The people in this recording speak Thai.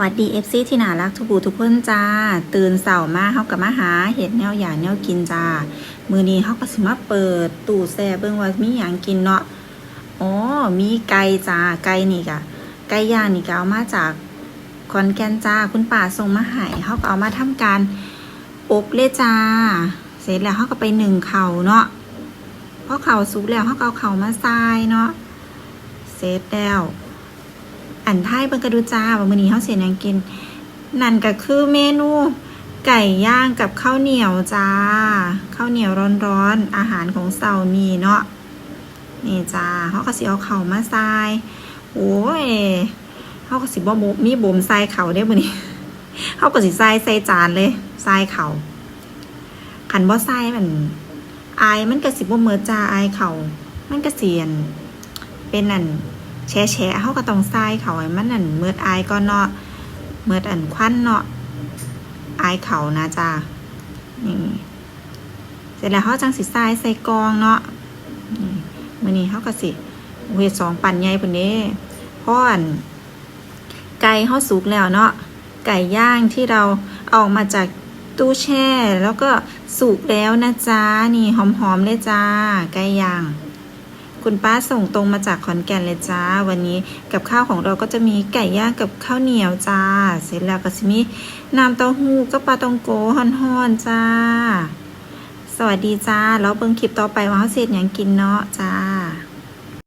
วัสดีเอฟซีที่น่ารักทุกผู้ทุกคนจ้า ตื่นเสาร์มาเฮากับมาหาเห็ดแนวหยาแนวกินจ้า มือนี้เฮาก็สิมาเปิดตู้แซ่เบิ่งว่ามีหยังกินเนาะอ๋อมีไก่จ้าไก่นี่กะไก่ย่างนี่ก็เอามาจากขอนแกนจ้าคุณป้าส่งมาให้เฮาก็เอามาทำการอบเลยจ้า เสร็จแล้วเฮาก็ไปหนึ่งเข่าเนาะพอเข่าสุกแล้วเฮาก็เอาเข่ามาใส่เนาะเสร็จแล้ว อันไทยเบิ่งกระดูจ้าว่ามื้อนี้เฮาสิหยังกิน นั่นก็คือเมนู ไก่ย่างกับข้าวเหนียวจ้า ข้าวเหนียวร้อนๆ อาหารของเสาร์นี้เนาะ นี่จ้าเฮาก็สิเอาเข่ามาใส่โอ้ยเฮาก็สิบ่บ่มีบ่มใส่เข่าได้มื้อนี้เฮาก็สิใส่ใส่จานเลยใส่เข่าวคันบ่ใส่มันอายมันก็สิบ่เมิดจ้าอายเข่ามันก็เสียน เป็นนั่น แฉะแฉะเขาก็ต้องใส่เขาให้มันนั่นเมือดอายก็เนาะเมือดอันควันเนาะอายเขานะจ้านี่เสร็จแล้วเขาจังสิใส่ใส่กองเนาะนี่มื้อนี้เขาก็สิเวทสองปั่นใหญ่ปุ่นเด้พราะอันไก่เขาสุกแล้วเนาะไก่ย่างที่เราเอาออกมาจากตู้แช่ แล้วก็สุกแล้วนะจ้านี่หอมๆเลยจ้าไก่ย่าง คุณป้าส่งตรงมาจากขอนแก่นเลยจ้า วันนี้กับข้าวของเราก็จะมีไก่ย่างกับข้าวเหนียวจ้า เสร็จแล้วก็จะมีน้ำเต้าหู้ก็ปลาตองโกห่อนๆจ้า สวัสดีจ้า แล้วเบิ่งคลิปต่อไปว่าเขาเสร็จอย่างกินเนาะจ้า